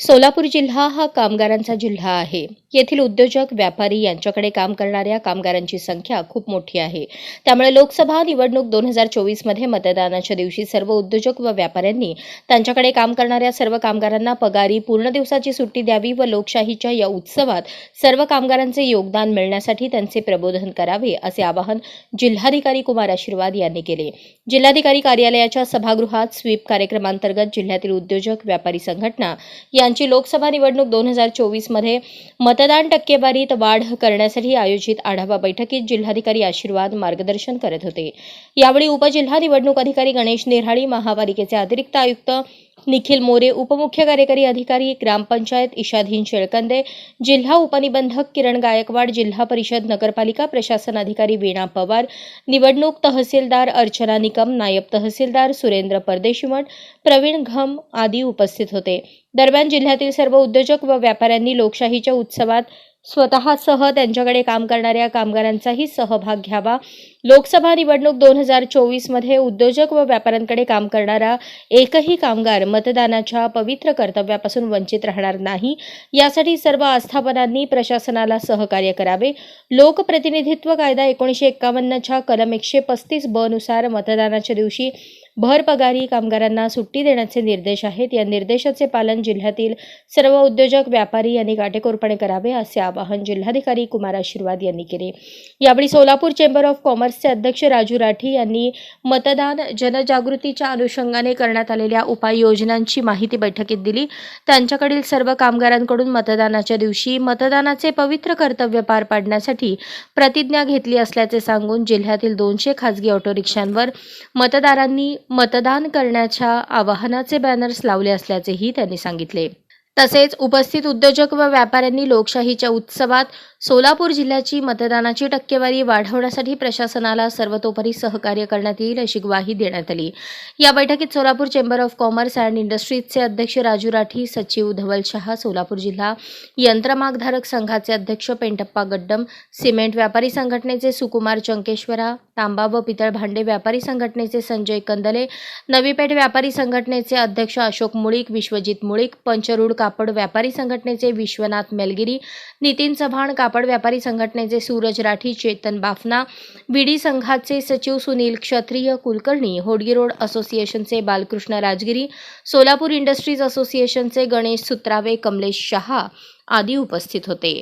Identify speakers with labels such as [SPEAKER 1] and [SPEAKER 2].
[SPEAKER 1] सोलापूर जिल्हा हा कामगारांचा जिल्हा आहे. येथील उद्योजक व्यापारी यांच्याकडे काम करणाऱ्या कामगारांची संख्या खूप मोठी आहे. त्यामुळे लोकसभा निवडणूक दोन हजार चोवीसमध्ये मतदानाच्या दिवशी सर्व उद्योजक व व्यापाऱ्यांनी त्यांच्याकडे काम करणाऱ्या सर्व कामगारांना पगारी पूर्ण दिवसाची सुट्टी द्यावी व लोकशाहीच्या या उत्सवात सर्व कामगारांचे योगदान मिळण्यासाठी त्यांचे प्रबोधन करावे असे आवाहन जिल्हाधिकारी कुमार आशीर्वाद यांनी केले. जिल्हाधिकारी कार्यालयाच्या सभागृहात स्वीप कार्यक्रमांतर्गत जिल्ह्यातील उद्योजक व्यापारी संघटना त्यांची लोकसभा निवडणूक दोन हजार चोवीसमध्ये मतदान टक्केवारीत वाढ करण्यासाठी आयोजित आढावा बैठकीत जिल्हाधिकारी आशीर्वाद मार्गदर्शन करत होते. यावेळी उपजिल्हा निवडणूक अधिकारी गणेश नेरहाळी महापालिकेचे अतिरिक्त आयुक्त निखिल मोरे उपमुख्य कार्यकारी अधिकारी ग्रामपंचायत इशाधीन शेळकंदे जिल्हा उपनिबंधक किरण गायकवाड जिल्हा परिषद नगरपालिका प्रशासन अधिकारी वीणा पवार निवडणूक तहसीलदार अर्चना निकम नायब तहसीलदार सुरेंद्र परदेशीमठ प्रवीण घम आदी उपस्थित होते. दरम्यान जिल्ह्यातील सर्व उद्योजक व व्यापाऱ्यांनी लोकशाहीच्या उत्सवात स्वतःसह त्यांच्याकडे काम करणाऱ्या कामगारांचाही सहभाग घ्यावा. लोकसभा निवडणूक दोन हजार चोवीसमध्ये उद्योजक व व्यापाऱ्यांकडे काम करणारा एकही कामगार मतदानाच्या पवित्र कर्तव्यापासून वंचित राहणार नाही. यासाठी सर्व आस्थापनांनी प्रशासनाला सहकार्य करावे. लोकप्रतिनिधित्व कायदा एकोणीसशे एक्कावन्नच्या कलम एकशे पस्तीस ब नुसार मतदानाच्या दिवशी भरपगारी कामगारांना सुट्टी देण्याचे निर्देश आहेत. या निर्देशाचे पालन जिल्ह्यातील सर्व उद्योजक व्यापारी यांनी काटेकोरपणे करावे असे आवाहन जिल्हाधिकारी कुमार आशीर्वाद यांनी केले. यावेळी सोलापूर चेंबर ऑफ कॉमर्सचे अध्यक्ष राजू राठी यांनी मतदान जनजागृतीच्या अनुषंगाने करण्यात आलेल्या उपाययोजनांची माहिती बैठकीत दिली. त्यांच्याकडील सर्व कामगारांकडून मतदानाच्या दिवशी मतदानाचे पवित्र कर्तव्य पार पाडण्यासाठी प्रतिज्ञा घेतली असल्याचे सांगून जिल्ह्यातील दोनशे खासगी ऑटो रिक्षांवर मतदारांनी मतदान करण्याच्या आवाहनाचे बॅनर्स लावले असल्याचेही त्यांनी सांगितले. तसेच उपस्थित उद्योजक व व्यापाऱ्यांनी लोकशाहीच्या उत्सवात सोलापूर जिल्ह्याची मतदानाची टक्केवारी वाढवण्यासाठी प्रशासनाला सर्वतोपरी सहकार्य करण्यात येईल अशी ग्वाही देण्यात आली. या बैठकीत Solapur chamber of commerce and इंडस्ट्रीजचे अध्यक्ष राजू राठी सचिव धवल शहा सोलापूर जिल्हा यंत्रमागधारक संघाचे अध्यक्ष पेंटप्पा गड्डम सिमेंट व्यापारी संघटनेचे सुकुमार चंकेश्वरा तांबा व पितळ भांडे व्यापारी संघटनेचे संजय कंदले नवीपेठ व्यापारी संघटनेचे अध्यक्ष अशोक मुळीक विश्वजित मुळीक पंचरूड कापड व्यापारी संघटनेचे विश्वनाथ मेलगिरी नितीन चव्हाण कापड व्यापारी संघटनेचे सूरज राठी चेतन बाफना बीडी संघाचे सचिव सुनील क्षत्रिय कुलकर्णी होडगी रोड असोसिएशनचे बालकृष्ण राजगिरी सोलापूर इंडस्ट्रीज असोसिएशनचे गणेश सुत्रावे कमलेश शहा आदी उपस्थित होते.